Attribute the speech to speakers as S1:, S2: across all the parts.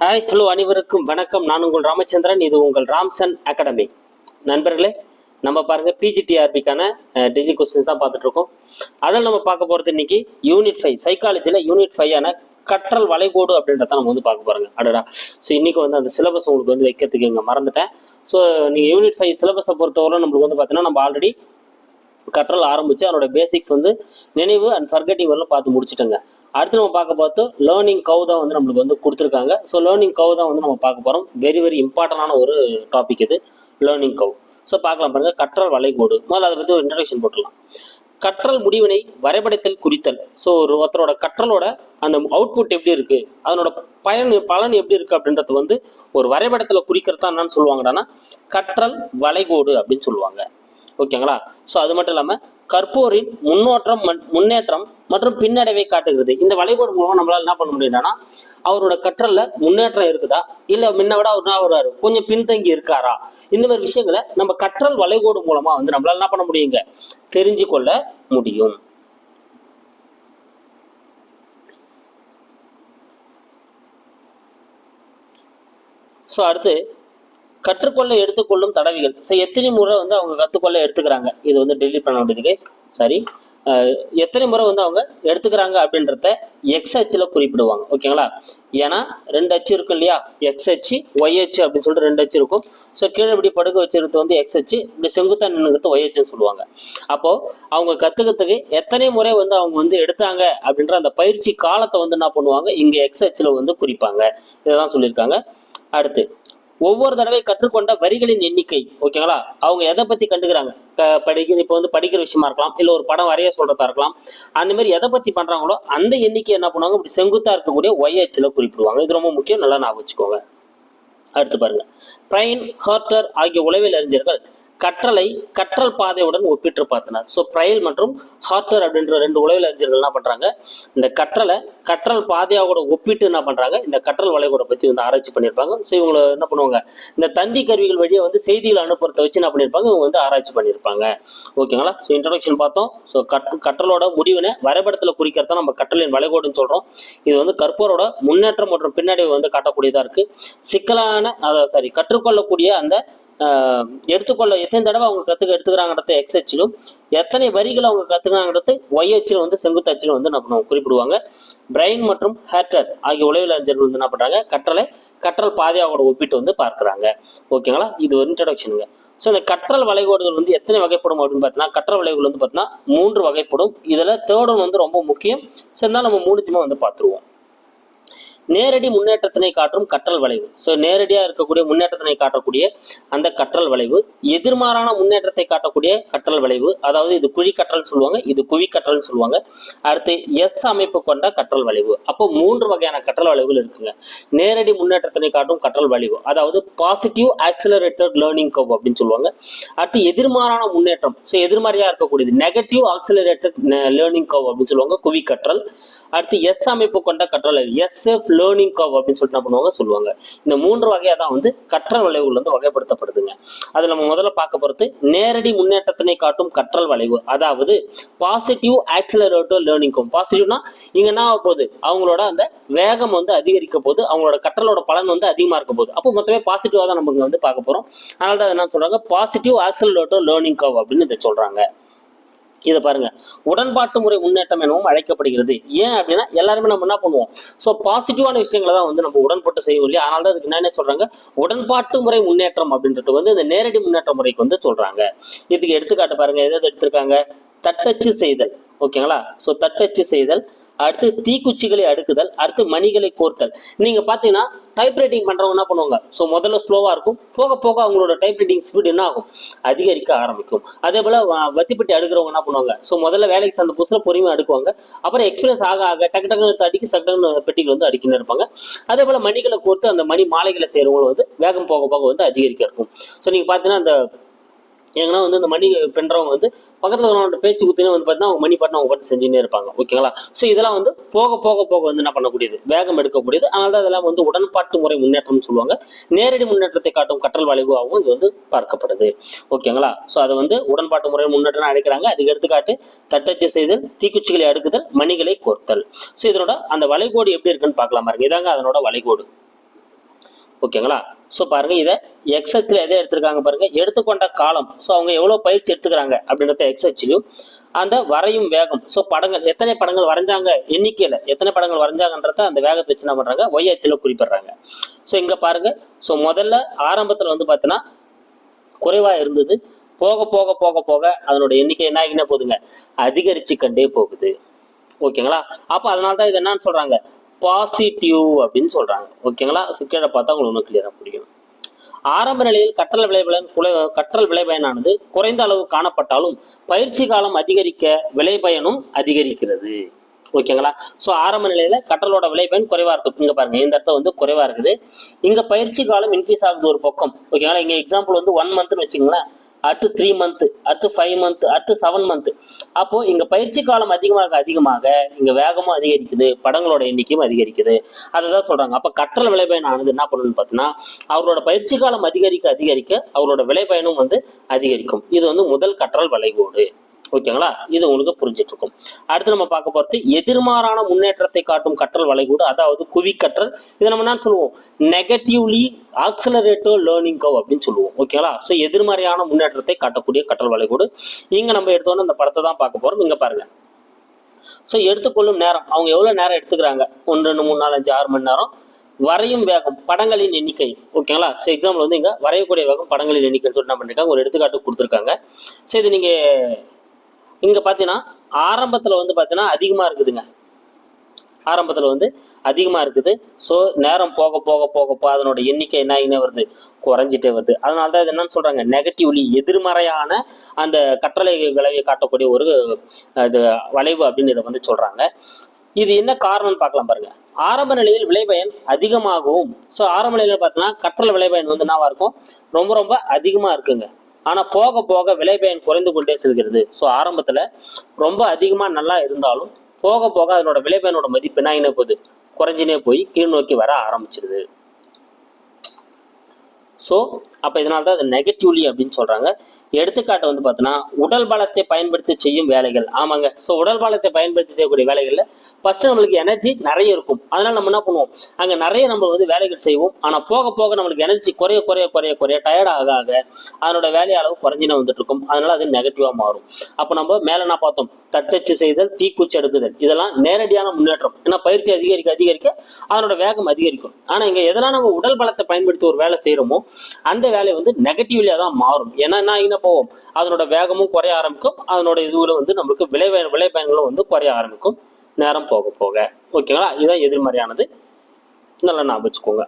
S1: Hi hello அனைவருக்கும் வணக்கம். நான் உங்கள் ராமச்சந்திரன். இது உங்கள் ராம்சன் அகாடமி. நண்பர்களே நம்ம பாருங்க பிஜிடிஆர்பிக்கான டெய்லி கொஸ்டின்ஸ் தான் பார்த்துட்டு இருக்கோம். அதில் நம்ம பார்க்க போகிறது இன்னைக்கு யூனிட் ஃபைவ் சைக்காலஜியில் யூனிட் ஃபைவ் ஆன கற்றல் வளைகோடு அப்படின்றத நம்ம வந்து பார்க்க போகிறோங்க அடடா. ஸோ இன்னைக்கு வந்து அந்த சிலபஸ் உங்களுக்கு வந்து வைக்கிறதுக்கு இங்கே மறந்துட்டேன். ஸோ நீங்கள் யூனிட் ஃபைவ் சிலபஸை பொறுத்தவரை நம்மளுக்கு வந்து பார்த்தீங்கன்னா நம்ம ஆல்ரெடி கற்றல் ஆரம்பித்து அதனோட பேசிக்ஸ் வந்து நினைவு அண்ட் ஃபர்கெட்டிங் வரலாம் பார்த்து முடிச்சிட்டோங்க. அடுத்து நம்ம பார்க்க பார்த்து லேர்னிங் கவு தான் வந்து நம்மளுக்கு வந்து கொடுத்துருக்காங்க. ஸோ லேர்னிங் கவு தான் வந்து நம்ம பார்க்க போகிறோம் வெரி வெரி இம்பார்ட்டண்டான ஒரு டாபிக் இது லேர்னிங் கவு ஸோ பார்க்கலாம் பாருங்கள் கற்றல் வளைகோடு. முதல்ல அதை பற்றி ஒரு இன்ட்ரடக்ஷன் போட்டுடலாம். கற்றல் முடிவினை வரைபடத்தில் குறித்தல். ஸோ ஒரு ஒருத்தரோட கற்றலோட அந்த அவுட்புட் எப்படி இருக்குது அதனோட பயன் பலன் எப்படி இருக்குது அப்படின்றது வந்து ஒரு வரைபடத்தில் குறிக்கிறது தான் என்னன்னு சொல்லுவாங்கடான்னா கற்றல் வளைகோடு அப்படின்னு சொல்லுவாங்க. ஓகேங்களா? ஸோ அது மட்டும் இல்லாமல் கற்போரின் முன்னோற்றம் முன்னேற்றம் மற்றும் பின்னடைவை காட்டுகிறது. இந்த வளைகோடு மூலமா நம்மளால என்ன பண்ண முடியும்னா அவரோட கற்றல்ல முன்னேற்றம் இருக்குதா? இல்ல முன்ன விட அவர் என்ன வருவாரு கொஞ்சம் பின்தங்கி இருக்காரா? இந்த மாதிரி விஷயங்களை நம்ம கற்றல் வளைகோடு மூலமா வந்து நம்மளால என்ன பண்ண முடியுங்க? தெரிஞ்சு கொள்ள முடியும். ஸோ அடுத்து கற்றுக்கொள்ள எடுத்துக்கொள்ளும் தடவைகள். ஸோ எத்தனை முறை வந்து அவங்க கற்றுக்கொள்ள எடுத்துக்கிறாங்க? இது வந்து டெலிட் பண்ண வேண்டியது கைஸ் சரி எத்தனை முறை வந்து அவங்க எடுத்துக்கிறாங்க அப்படின்றத எக்ஸ் அச்சில் குறிப்பிடுவாங்க. ஓகேங்களா? ஏன்னா ரெண்டு அச்சு இருக்கும் இல்லையா? எக்ஸ் அச்சு ஒய் அச்சு அப்படின்னு சொல்லிட்டு ரெண்டு அச்சு இருக்கும். ஸோ கீழே இப்படி படுக்க வச்சிருக்கிறது வந்து எக்ஸ் அச்சு இப்படி செங்குத்தா நின்றுக்கிறது ஒய் அச்சுன்னு சொல்லுவாங்க. அப்போது அவங்க கற்றுக்கிறதுக்கு எத்தனை முறை வந்து அவங்க வந்து எடுத்தாங்க அப்படின்ற அந்த பயிற்சி காலத்தை வந்து என்ன பண்ணுவாங்க? இங்கே எக்ஸ் அச்சில் வந்து குறிப்பாங்க. இதை தான் சொல்லியிருக்காங்க. அடுத்து ஒவ்வொரு தடவை கற்றுக்கொண்ட வரிகளின் எண்ணிக்கை ஓகேங்களா? அவங்க எதை பத்தி கண்டுக்கிறாங்க? படிக்கிற இப்போ வந்து படிக்கிற விஷயமா இருக்கலாம் இல்லை ஒரு படம் வரைய சொல்றதா இருக்கலாம் அந்த மாதிரி எதை பத்தி பண்றாங்களோ அந்த எண்ணிக்கை என்ன பண்ணுவாங்க? இப்படி செங்குத்தா இருக்கக்கூடிய ஒய் அச்சில் குறிப்பிடுவாங்க. இது ரொம்ப முக்கியம் நல்லா ஞாபகம் வச்சுக்கோங்க. அடுத்து பாருங்க. பிரைன் ஹார்ட்டர் ஆகிய உளவியல் அறிஞர்கள் கற்றலை கற்றல் பாதையுடன் ஒப்பிட்டு பார்த்தனர். ஸோ ப்ரைல் மற்றும் ஹார்ட்டர் அப்படின்ற ரெண்டு உளவியல் அறிஞர்கள் என்ன பண்றாங்க? இந்த கற்றலை கற்றல் பாதையோட ஒப்பிட்டு என்ன பண்றாங்க? இந்த கற்றல் வளைகோட பத்தி வந்து ஆராய்ச்சி பண்ணியிருப்பாங்க. ஸோ இவங்க என்ன பண்ணுவாங்க? இந்த தந்தி கருவிகள் வழியை வந்து செய்திகள் அனுப்புறத வச்சு என்ன பண்ணியிருப்பாங்க? இவங்க வந்து ஆராய்ச்சி பண்ணியிருப்பாங்க. ஓகேங்களா ஸோ இன்ட்ரடக்ஷன் பார்த்தோம். ஸோ கற்று கற்றலோட முடிவினை வரைபடத்தில் குறிக்கிறத நம்ம கற்றலின் வளைகோடுன்னு சொல்றோம். இது வந்து கற்போரோட முன்னேற்றம் மற்றும் பின்னடைவு வந்து காட்டக்கூடியதா இருக்கு. சிக்கலான அதாவது சாரி கற்றுக்கொள்ளக்கூடிய அந்த எடுத்துக்கொள்ள எத்தனை தடவை அவங்க கற்றுக்க எடுத்துக்கிறாங்கன்றது எக்ஸ் அச்சிலும் எத்தனை வரிகளை அவங்க கற்றுக்கிறாங்கிறது ஒய் அச்சிலும் வந்து செங்குத்து அச்சிலும் வந்து நம்ம பண்ணுவோம் குறிப்பிடுவாங்க. பிரெயின் மற்றும் ஹேட்டர் ஆகிய உளவியல் அறிஞர்கள் வந்து என்ன பண்ணுறாங்க கற்றலை கற்றல் பாதையாவோட ஒப்பிட்டு வந்து பார்க்குறாங்க. ஓகேங்களா இது ஒரு இன்ட்ரடக்ஷனுங்க ஸோ இந்த கற்றல் வளைகோடுகள் வந்து எத்தனை வகைப்படும் அப்படின்னு பார்த்தீங்கன்னா கற்றல் வளைவுகள் வந்து பார்த்தீங்கன்னா மூன்று வகைப்படும். இதில் தேர்டும் வந்து ரொம்ப முக்கியம். ஸோ இருந்தாலும் நம்ம மூணுத்தையுமே வந்து பார்த்துருவோம். நேரடி முன்னேற்றத்தினை காட்டும் கற்றல் வளைவு. ஸோ நேரடியாக இருக்கக்கூடிய முன்னேற்றத்தினை காட்டக்கூடிய அந்த கற்றல் வளைவு எதிர்மாறான முன்னேற்றத்தை காட்டக்கூடிய கற்றல் வளைவு அதாவது இது குழி கற்றல் சொல்லுவாங்க இது குவி கற்றல் சொல்லுவாங்க. அடுத்து எஸ் அமைப்பு கொண்ட கற்றல் வளைவு. அப்போ மூன்று வகையான கற்றல் வளைவுகள் இருக்குங்க. நேரடி முன்னேற்றத்தினை காட்டும் கற்றல் வளைவு அதாவது பாசிட்டிவ் ஆக்சிலரேட்டட் லேர்னிங் கவ் அப்படின்னு சொல்லுவாங்க. அடுத்து எதிர்மாறான முன்னேற்றம். ஸோ எதிர்மறையாக இருக்கக்கூடியது நெகட்டிவ் ஆக்சிலரேட்டட் லேர்னிங் கவ் அப்படின்னு சொல்லுவாங்க குவி கற்றல். அடுத்து எஸ் அமைப்பு கொண்ட கற்றல் எஸ் எஃப் லேர்னிங் கவ் அப்படின்னு சொல்லிட்டு என்ன பண்ணுவாங்க? சொல்லுவாங்க. இந்த மூன்று வகையாக தான் வந்து கற்றல் வளைவுகள் வந்து வகைப்படுத்தப்படுதுங்க. அது நம்ம முதல்ல பார்க்க போகிறது நேரடி முன்னேற்றத்தினை காட்டும் கற்றல் வளைவு. அதாவது பாசிட்டிவ் ஆக்சிலரேட்டர் லேர்னிங் கவ் பாசிட்டிவ்னா இங்கே என்ன ஆக போகுது? அவங்களோட அந்த வேகம் வந்து அதிகரிக்க போது அவங்களோட கற்றலோட பலன் வந்து அதிகமாக இருக்க போகுது. அப்போ மொத்தமே பாசிட்டிவாக தான் நம்ம இங்கே வந்து பார்க்க போகிறோம் அதனால தான் என்ன சொல்கிறாங்க பாசிட்டிவ் ஆக்சிலரேட்டர் லேர்னிங் கவ் அப்படின்னு இதை சொல்கிறாங்க இதை பாருங்க. உடன்பாட்டு முறை முன்னேற்றம் எனவும் அழைக்கப்படுகிறது. ஏன் அப்படின்னா எல்லாருமே நம்ம என்ன பண்ணுவோம்? ஸோ பாசிட்டிவான விஷயங்களை தான் வந்து நம்ம உடன்பட்டு செய்வோம் இல்லையா? அதனால தான் அதுக்கு என்ன சொல்றாங்க? உடன்பாட்டு முறை முன்னேற்றம் அப்படின்றது வந்து இந்த நேரடி முன்னேற்ற முறைக்கு வந்து சொல்றாங்க. இதுக்கு எடுத்துக்காட்டு பாருங்க. எதாவது எது எடுத்திருக்காங்க? தட்டச்சு செய்தல். ஓகேங்களா? ஸோ தட்டச்சு செய்தல் அடுத்து தீக்குச்சிகளை அடுக்குதல் அடுத்து மணிகளை கோர்த்தல். நீங்க பாத்தீங்கன்னா டைப் ரைட்டிங் பண்றவங்க என்ன பண்ணுவாங்க? ஸோ முதல்ல ஸ்லோவா இருக்கும். போக போக அவங்களோட டைப் ரைட்டிங் ஸ்பீட் என்ன ஆகும்? அதிகரிக்க ஆரம்பிக்கும். அதே போல வத்திப்பட்டி அடுக்கிறவங்க என்ன பண்ணுவாங்க? ஸோ முதல்ல வேலைக்கு சேர்ந்த புதுசுல பொறுமையாக அடுக்குவாங்க. அப்புறம் எக்ஸ்பீரியன்ஸ் ஆக ஆக டக்கு டக்குன்னு எடுத்து அடிக்க டக்கு டக்குன்னு பெட்டிகள் வந்து அடிக்கின்னு இருப்பாங்க. அதே போல மணிகளை கோர்த்து அந்த மணி மாலைகளை செய்யறவங்களும் வந்து வேகம் போக போக வந்து அதிகரிக்க இருக்கும். ஸோ நீங்க பாத்தீங்கன்னா அந்த எங்கன்னா வந்து இந்த மணி பின்றவங்க வந்து பக்கத்தில் இருக்கிறவங்க பேச்சு குத்தினே வந்து பார்த்தீங்கன்னா அவங்க மணி பாட்டு அவங்க பாட்டு செஞ்சுன்னே இருப்பாங்க. ஓகேங்களா ஸோ இதெல்லாம் வந்து போக போக போக வந்து என்ன பண்ணக்கூடியது? வேகம் எடுக்கக்கூடியது. அதனால தான் இதெல்லாம் வந்து உடன்பாட்டு முறை முன்னேற்றம்னு சொல்லுவாங்க. நேரடி முன்னேற்றத்தை காட்டும் கற்றல் வளைவாகவும் இது வந்து பார்க்கப்படுது. ஓகேங்களா ஸோ அதை வந்து உடன்பாட்டு முறை முன்னேற்றம் அழைக்கிறாங்க. அதுக்கு எடுத்துக்காட்டு தட்டச்சு செய்தல் தீக்குச்சிகளை அடுக்குதல் மணிகளை கோர்த்தல். ஸோ இதனோட அந்த வளைகோடு எப்படி இருக்குன்னு பார்க்கலாம் பாருங்க. இதாங்க அதனோட வளைகோடு. ஓகேங்களா? ஸோ பாருங்க இதை எக்ஸ்எச்ல எதை எடுத்திருக்காங்க பாருங்க? எடுத்துக்கொண்ட காலம். ஸோ அவங்க எவ்வளோ பயிற்சி எடுத்துக்கிறாங்க அப்படின்றத எக்ஸ்ஹெச்லையும் அந்த வரையும் வேகம். ஸோ படங்கள் எத்தனை படங்கள் வரைஞ்சாங்க? எண்ணிக்கையில். எத்தனை படங்கள் வரைஞ்சாங்கன்றத அந்த வேகத்தை வச்சு என்ன பண்ணுறாங்க ஒய் அச்சில் குறிப்பிடுறாங்க. ஸோ இங்கே பாருங்க. ஸோ முதல்ல ஆரம்பத்தில் வந்து பார்த்தீங்கன்னா குறைவாக இருந்தது. போக போக போக போக அதனோட எண்ணிக்கை என்ன ஆகினே போகுதுங்க. அதிகரிச்சு கண்டே போகுது. ஓகேங்களா? அப்போ அதனால தான் இது என்னன்னு சொல்கிறாங்க பாசிட்டிவ் அப்படின்னு சொல்கிறாங்க ஓகேங்களா சிக்கலை பார்த்தா உங்களுக்கு இன்னும் கிளியராக புரியும். ஆரம்ப நிலையில் கற்றல் விளைபயன் குலை கற்றல் விளைபயனானது குறைந்த அளவு காணப்பட்டாலும் பயிற்சி காலம் அதிகரிக்க விளைபயனும் அதிகரிக்கிறது. ஓகேங்களா ஸோ ஆரம்ப நிலையில கற்றலோட விளைபயன் குறைவா இருக்கும் இங்க பாருங்க இந்த இடத்த வந்து குறைவா இருக்குது. இங்க பயிற்சி காலம் இன்க்ரீஸ் ஆகுது ஒரு பக்கம். ஓகேங்களா இங்க எக்ஸாம்பிள் வந்து ஒன் மந்த்னு வச்சுங்களேன் அடுத்து த்ரீ மந்த்து அடுத்து ஃபைவ் மந்த்து அடுத்து செவன் மந்த்து அப்போது இங்கே பயிற்சி காலம் அதிகமாக அதிகமாக இங்கே வேகமும் அதிகரிக்குது படங்களோட எண்ணிக்கையும் அதிகரிக்குது. அதை தான் சொல்கிறாங்க அப்போ கற்றல் விளைபயன் ஆனது என்ன பண்ணணும்னு பார்த்தீங்கன்னா அவரோட பயிற்சி காலம் அதிகரிக்க அதிகரிக்க அவரோட விளைபயனும் வந்து அதிகரிக்கும். இது வந்து முதல் கற்றல் வளைகோடு. ஓகேங்களா? இது உங்களுக்கு புரிஞ்சிட்டு இருக்கும் அடுத்து நம்ம பார்க்க போகிறது எதிர்மாறான முன்னேற்றத்தை காட்டும் கற்றல் வளைகூடு அதாவது குவி கற்றல் இதை நம்ம என்ன சொல்லுவோம்? நெகட்டிவ்லி ஆக்சலரேட்டோ லேர்னிங் கவ் அப்படின்னு சொல்லுவோம். ஓகேங்களா? ஸோ எதிர்மறையான முன்னேற்றத்தை காட்டக்கூடிய கற்றல் வளைகூடு. இங்கே நம்ம எடுத்தோன்னு அந்த படத்தை தான் பார்க்க போகிறோம் இங்கே பாருங்க. ஸோ எடுத்துக்கொள்ளும் நேரம். அவங்க எவ்வளோ நேரம் எடுத்துக்கிறாங்க? ஒன்று ரெண்டு மூணு நாலு அஞ்சு ஆறு மணி நேரம். வரையும் வேகம் படங்களின் எண்ணிக்கை. ஓகேங்களா? ஸோ எக்ஸாம்பிள் வந்து இங்கே வரையக்கூடிய வேகம் படங்களின் எண்ணிக்கைன்னு சொல்லி என்ன பண்ணிருக்காங்க? ஒரு எடுத்துக்காட்டு கொடுத்துருக்காங்க. ஸோ இது நீங்கள் இங்கே பார்த்தீங்கன்னா ஆரம்பத்தில் வந்து பார்த்தீங்கன்னா அதிகமாக இருக்குதுங்க. ஆரம்பத்தில் வந்து அதிகமாக இருக்குது. ஸோ நேரம் போக போக போக போக அதனோட எண்ணிக்கை என்ன ஆகினே வருது? குறைஞ்சிட்டே வருது. அதனால தான் இது என்னன்னு சொல்கிறாங்க நெகட்டிவ்லி எதிர்மறையான அந்த கற்றலை விளைவை காட்டக்கூடிய ஒரு இது வளைவு அப்படின்னு இதை வந்து சொல்கிறாங்க இது என்ன காரணம்னு பார்க்கலாம் பாருங்க. ஆரம்ப நிலையில் விளைபயன் அதிகமாகவும் ஸோ ஆரம்ப நிலையில் பார்த்தீங்கன்னா கற்றல் விளைபயன் வந்து என்னவா இருக்கும்? ரொம்ப ரொம்ப அதிகமாக இருக்குங்க. ஆனா போக போக விளைபயன் குறைந்து கொண்டே செல்கிறது. ஸோ ஆரம்பத்துல ரொம்ப அதிகமா நல்லா இருந்தாலும் போக போக அதனோட விளைபயனோட மதிப்பு என்ன ஆகினே போகுது? குறைஞ்சினே போய் கீழ் நோக்கி வர ஆரம்பிச்சிருது. ஸோ அப்போ இதனால தான் அது நெகட்டிவ்லி அப்படின்னு சொல்றாங்க. எடுத்துக்காட்டு வந்து பார்த்தோன்னா உடல் பலத்தை பயன்படுத்தி செய்யும் வேலைகள். ஆமாங்க. ஸோ உடல் பலத்தை பயன்படுத்தி செய்யக்கூடிய வேலைகளில் ஃபர்ஸ்ட் நம்மளுக்கு எனர்ஜி நிறைய இருக்கும். அதனால நம்ம என்ன பண்ணுவோம்? அங்கே நிறைய நம்ம வந்து வேலைகள் செய்வோம். ஆனால் போக போக நம்மளுக்கு எனர்ஜி குறைய குறைய குறைய குறைய டயர்ட் ஆக ஆக அதனோட வேலை அளவு குறைஞ்சினே வந்துட்டு இருக்கும். அதனால அது நெகட்டிவாக மாறும். அப்போ நம்ம மேலே என்ன பார்த்தோம்? தட்டச்சு செய்தல் தீக்குச்சி எடுக்குதல் இதெல்லாம் நேரடியான முன்னேற்றம். ஏன்னா பயிற்சி அதிகரிக்க அதிகரிக்க அதனோட வேகம் அதிகரிக்கும். ஆனால் இங்கே எதெல்லாம் நம்ம உடல் பலத்தை பயன்படுத்தி ஒரு வேலை செய்கிறோமோ அந்த வேலை வந்து நெகட்டிவ்லியாக தான் மாறும். ஏன்னா என்ன போகும். போவோம் அதனோட வேகமும் குறைய ஆரம்பிக்கும். அதனோட இதுவில் வந்து நம்மளுக்கு விளை விளைபயன்களும் வந்து குறைய ஆரம்பிக்கும். நேரம் போக போக. ஓகேங்களா இதுதான் எதிர்மறையானது. நல்லா ஞாபகம் வச்சுக்கோங்க.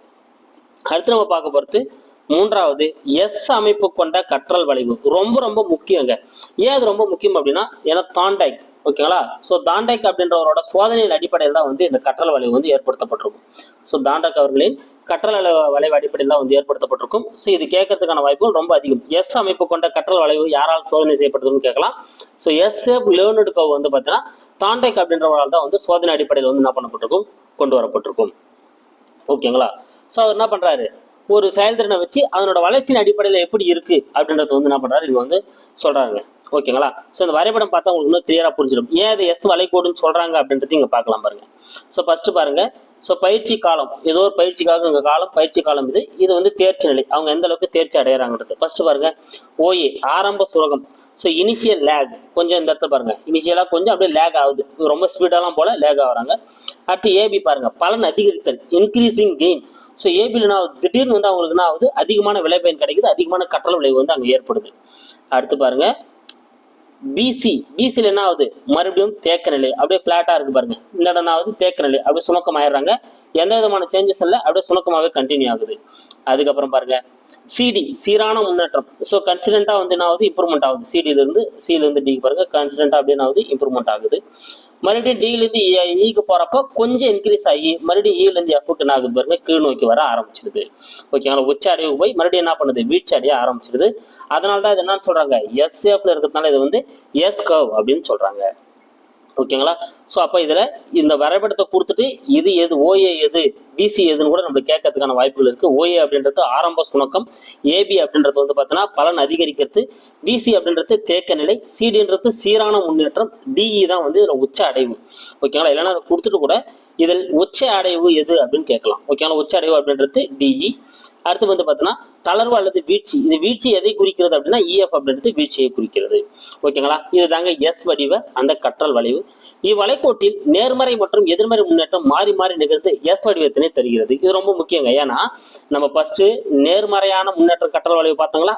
S1: அடுத்து நம்ம பார்க்க போகிறது மூன்றாவது எஸ் அமைப்பு கொண்ட கற்றல் வளைவு. ரொம்ப ரொம்ப முக்கியங்க. ஏன் அது ரொம்ப முக்கியம் அப்படின்னா ஏன்னா தாண்டாய் ஓகேங்களா? ஸோ தாண்டைக் அப்படின்றவரோட சோதனையின் அடிப்படையில் தான் வந்து இந்த கற்றல் வளைவு வந்து ஏற்படுத்தப்பட்டிருக்கும். ஸோ தாண்டக் அவர்களின் கற்றல் அளவு வளைவு அடிப்படையில் தான் வந்து ஏற்படுத்தப்பட்டிருக்கும். ஸோ இது கேட்கறதுக்கான வாய்ப்புகள் ரொம்ப அதிகம். எஸ் அமைப்பு கொண்ட கற்றல் வளைவு யாரால் சோதனை செய்யப்படுதுன்னு கேட்கலாம். So S shape learned curve வந்து பார்த்தீங்கன்னா தாண்டைக் அப்படின்றவரால் தான் வந்து சோதனை அடிப்படையில் வந்து என்ன பண்ணப்பட்டிருக்கும்? கொண்டு வரப்பட்டிருக்கும். ஓகேங்களா? ஸோ அவர் என்ன பண்ணுறாரு ஒரு செயல்திறனை வச்சு அதனோட வளர்ச்சியின் அடிப்படையில் எப்படி இருக்குது அப்படின்றது வந்து என்ன பண்ணுறாரு இங்கே வந்து சொல்கிறாங்க ஓகேங்களா ஸோ இந்த வரைபடம் பார்த்தா உங்களுக்கு இன்னும் கிளியராக புரிஞ்சிடும். ஏன் அது எஸ் வளைகோடுன்னு சொல்கிறாங்க அப்படின்றது இங்கே பார்க்கலாம் பாருங்க. ஸோ ஃபஸ்ட்டு பாருங்க. ஸோ பயிற்சி காலம். ஏதோ ஒரு பயிற்சிக்காக இங்கே காலம் பயிற்சி காலம் இது. இது வந்து தேர்ச்சி நிலை. அவங்க எந்த அளவுக்கு தேர்ச்சி அடையறாங்கிறது ஃபர்ஸ்ட் பாருங்க. ஓஏ ஆரம்ப சுரகம். ஸோ இனிஷியல் லேக் கொஞ்சம் இந்த இடத்துல பாருங்க. இனிஷியலாக கொஞ்சம் அப்படியே லேக் ஆகுது. ரொம்ப ஸ்பீடாலாம் போல லேக் ஆகுறாங்க. அடுத்து ஏபி பாருங்க. பலன் அதிகரித்தல். இன்க்ரீசிங் கெயின் ஸோ ஏபியில் என்ன ஆகுது? திடீர்னு வந்து அவங்களுக்கு என்ன ஆகுது? அதிகமான விளைபயன் கிடைக்குது. அதிகமான கற்றல் விளைவு வந்து அங்கே ஏற்படுது. அடுத்து பாருங்க. பிசி பிசியில் என்ன ஆகுது? மறுபடியும் தேக்க நிலை. அப்படியே ஃப்ளாட்டாக இருக்கு பாருங்க. இந்த இடம் என்ன ஆகுது? தேக்க நிலை. அப்படியே சுணக்கம் ஆயிடுறாங்க எந்த விதமான சேஞ்சஸ் இல்லை. அப்படியே சுணக்கமாகவே கண்டினியூ ஆகுது. அதுக்கப்புறம் பாருங்க. சிடி சீரான முன்னேற்றம். ஸோ கன்சிடென்ட்டாக வந்து என்ன ஆகுது? இம்ப்ரூவ்மெண்ட் ஆகுது. சிடியிலேருந்து சிலேருந்து டிக்கு பாருங்க. கன்சிடென்ட்டாக அப்படின்னு ஆகுது? இம்ப்ரூவ்மெண்ட் ஆகுது. மறுபடியும் டிலேருந்து ஈக்கு e e போகிறப்போ கொஞ்சம் இன்க்ரீஸ் ஆகி மறுபடியும் e ஈலேருந்து எஃப்க்கு என்ன ஆகுது பாருங்க. கீழ் நோக்கி வர ஆரம்பிச்சிருது. ஓகேங்களா உச்ச அடைவு போய் மறுபடியும் என்ன பண்ணுது? வீழ்ச்சி அடைய ஆரம்பிச்சிருது. அதனால தான் இது என்னன்னு சொல்றாங்க? எஸ் ஷேப்ல இருக்கிறதுனால இது வந்து எஸ் கவ் அப்படின்னு சொல்றாங்க. ஓகேங்களா? ஸோ அப்போ இதில் இந்த வரைபடத்தை கொடுத்துட்டு இது எது ஓஏ எது பிசி எதுன்னு கூட நம்மளுக்கு கேட்கறதுக்கான வாய்ப்புகள் இருக்குது ஓஏ அப்படின்றது ஆரம்ப சுணக்கம் ஏபி அப்படின்றது வந்து பார்த்தீங்கன்னா பலன் அதிகரிக்கிறது. பிசி அப்படின்றது தேக்க நிலை சிடின்றது சீரான முன்னேற்றம் டிஇ தான் வந்து இதில் உச்ச அடைவு. ஓகேங்களா? இல்லைன்னா அதை கொடுத்துட்டு கூட இதில் உச்ச அடைவு எது அப்படின்னு கேட்கலாம். ஓகேங்களா? உச்ச அடைவு அப்படின்றது டிஇ அடுத்து வந்து பார்த்தோன்னா தளர்வு அல்லது வீழ்ச்சி. இந்த வீழ்ச்சி எதை குறிக்கிறது அப்படின்னா இஎஃப் அப்படின்றது வீழ்ச்சியை குறிக்கிறது. ஓகேங்களா? இது தாங்க எஸ் வடிவ அந்த கற்றல் வளைவு. இவ்வளைக்கோட்டில் நேர்மறை மற்றும் எதிர்மறை முன்னேற்றம் மாறி மாறி நிகழ்ந்து எஸ் வடிவத்தினை தருகிறது. இது ரொம்ப முக்கியங்க. ஏன்னா நம்ம ஃபர்ஸ்ட் நேர்மறையான முன்னேற்றம் கற்றல் வளைவு பார்த்தோங்களா?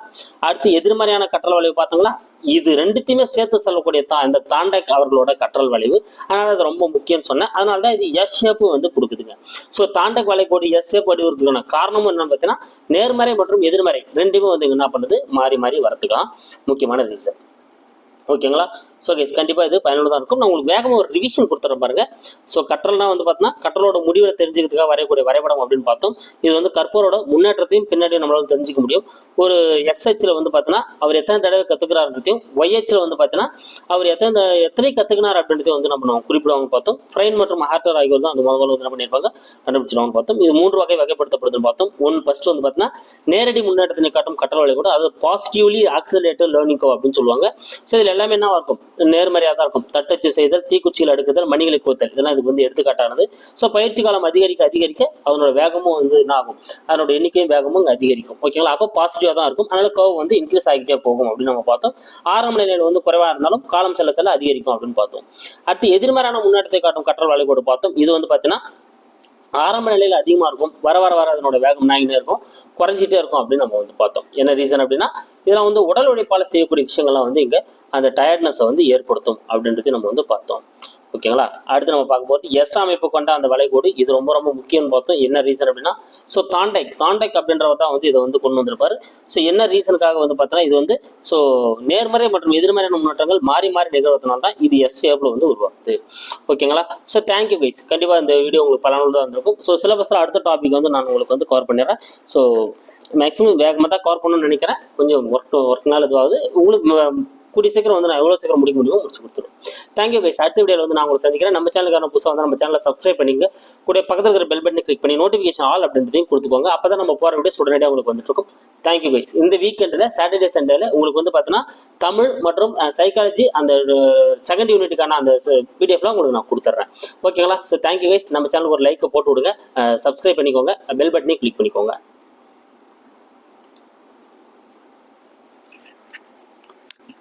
S1: அடுத்து எதிர்மறையான கற்றல் வளைவு பார்த்தோங்களா? இது ரெண்டுத்தையுமே சேர்த்து செல்லக்கூடிய தா இந்த தாண்டக் அவர்களோட கற்றல் வளைவு. அதனால அது ரொம்ப முக்கியம்னு சொன்னேன். அதனால தான் இது எஸ் ஷேப்பு வந்து கொடுக்குதுங்க. ஸோ தாண்டக் வளைக்கோடு எஸ் ஷேப் வடிவதுக்கான காரணமும் என்னன்னு பார்த்தீங்கன்னா நேர்மறை மற்றும் எதிர்மறை ரெண்டுமே வந்து என்ன பண்ணுது? மாறி மாறி வரத்துக்கலாம். முக்கியமான ரீசன் ஓகேங்களா ஸோ கேஸ் கண்டிப்பாக இது பயனுள்ளதாக இருக்கும். நான் உங்களுக்கு வேகமாக ஒரு ரிவிஷன் கொடுத்துறேன் பாருங்க. ஸோ கற்றல்னா வந்து பார்த்தீங்கன்னா கற்றலோட முடிவை தெரிஞ்சுக்கிறதுக்காக வரையக்கூடிய வரைபடம் அப்படின்னு பார்த்தோம். இது வந்து கற்போரோட முன்னேற்றத்தையும் பின்னாடியும் நம்மளால தெரிஞ்சுக்க முடியும். ஒரு எக்ஸ்ஹெச்சில் வந்து பார்த்தீங்கன்னா அவர் எத்தனை தடவை கற்றுக்கிறாருன்றதையும் ஒய்ஹெச்சில் வந்து பார்த்தீங்கன்னா அவர் எத்தனை த- எத்தனை கற்றுக்கினார் அப்படின்றதையும் வந்து நம்ம நம்ம குறிப்பிடுவாங்க பார்த்தோம். ஃப்ரைன் மற்றும் ஹார்டர் ஆகியோர் தான் அந்த முதல்ல வந்து என்ன பண்ணியிருப்பாங்க கண்டுபிடிச்சிருவாங்க பார்த்தோம். இது மூன்று வகை வகைப்படுத்தப்படுதுன்னு பார்த்தோம். ஒன் ஃபர்ஸ்ட் வந்து பார்த்தீங்கன்னா நேரடி முன்னேற்றத்தினை காட்டும் கற்றல் வழி கூட அது பாசிட்டிவ்லி ஆக்சிலேட்டர் லேர்னிங் கோ அப்படின்னு சொல்லுவாங்க. ஸோ இதில் எல்லாமே என்னவா இருக்கும்? நேர்மறையாக தான் இருக்கும். தட்டச்சு செய்தல் தீக்குச்சியில் அடுக்குதல் மணிகளை கோத்தல். இதெல்லாம் இதுக்கு வந்து எடுத்துக்காட்டானது. ஸோ பயிற்சி காலம் அதிகரிக்க அதிகரிக்க அதனோட வேகமும் வந்து என்ன ஆகும் அதனோட எண்ணிக்கையும் வேகமும் அதிகரிக்கும். ஓகேங்களா அப்போ பாசிட்டிவாக தான் இருக்கும். அதனால கர்வ் வந்து இன்க்ரீஸ் ஆகிட்டே போகும் அப்படின்னு நம்ம பார்த்தோம். ஆரம்ப நிலையில் வந்து குறைவாக இருந்தாலும் காலம் செல்ல செல்ல அதிகரிக்கும் அப்படின்னு பார்த்தோம். அடுத்து எதிர்மறையான முன்னேற்றத்தை காட்டும் கற்றல் வளைகோடு பார்த்தோம். இது வந்து பார்த்தீங்கன்னா ஆரம்ப நிலையில் அதிகமாக இருக்கும். வர வர வர அதனோட வேகம் நாயினே இருக்கும். குறைஞ்சிட்டே இருக்கும் அப்படின்னு நம்ம வந்து பார்த்தோம். என்ன ரீசன் அப்படின்னா இதெல்லாம் வந்து உடல் உழைப்பால் செய்யக்கூடிய விஷயங்கள்லாம் வந்து இங்கே அந்த டயர்ட்னஸை வந்து ஏற்படுத்தும் அப்படின்றது நம்ம வந்து பார்த்தோம். ஓகேங்களா? அடுத்து நம்ம பார்க்க போகிறது எஸ் அமைப்பு கொண்ட அந்த வளைகோடு. இது ரொம்ப ரொம்ப முக்கியம்னு பார்த்தோம். என்ன ரீசன் அப்படின்னா ஸோ தாண்டைக் தாண்டைக் அப்படின்றவர் தான் வந்து இதை வந்து கொண்டு வந்திருப்பார். ஸோ என்ன ரீசனுக்காக வந்து பார்த்தோன்னா இது வந்து ஸோ நேர்மறை மற்றும் எதிர்மறையான முன்னேற்றங்கள் மாறி மாறி நிகழ்வதனால தான் இது எஸ் ஷேப்பில் வந்து உருவாகுது. ஓகேங்களா? ஸோ தேங்க்யூ கைஸ் கண்டிப்பாக இந்த வீடியோ உங்களுக்கு பலனுள்ளதாக இருந்திருக்கும். ஸோ சிலபஸில் அடுத்த டாபிக் வந்து நான் உங்களுக்கு வந்து கவர் பண்ணிடுறேன். ஸோ மேக்ஸிமம் வேகமாக தான் கவர் பண்ணணும்னு நினைக்கிறேன். கொஞ்சம் ஒர்க் ஒர்க்னால இதுவாகுது. உங்களுக்கு கூடிய சீக்கிரம் வந்து நான் எவ்வளோ சீக்கிரம் முடிக்க முடியுமோ முடிச்சு கொடுத்துருவேன் தேங்க்யூ கைஸ் அடுத்த வீடியோவில் வந்து நான் உங்களுக்கு சந்திக்கிறேன். நம்ம சேனலுக்கான புதுசாக வந்து நம்ம சேனலை சப்ஸ்கிரைப் பண்ணிங்க கூட பக்கத்தில் இருக்கிற பெல் பட்டனை கிளிக் பண்ணி நோட்டிஃபிகேஷன் ஆல் அப்படின்றதையும் கொடுத்துக்கோங்க. அப்போ தான் நம்ம போகிற வீடியோஸ் உடனடியாக உங்களுக்கு வந்துட்டுருக்கும் தேங்க்யூ கைஸ் இந்த வீக்கெண்டில் சாட்டர்டே சண்டேல உங்களுக்கு வந்து பார்த்தீங்கன்னா தமிழ் மற்றும் சைக்காலஜி அந்த செகண்ட் யூனிட்டுக்கான அந்த பிடிஎஃப்லாம் உங்களுக்கு நான் கொடுத்துட்றேன் ஓகேங்களா ஸோ தேங்க்யூ கைஸ் நம்ம சேனலுக்கு ஒரு லைக்கை போட்டு விடுங்க. சப்ஸ்கிரைப் பண்ணிக்கோங்க. பெல் பட்டனையும் கிளிக் பண்ணிக்கோங்க.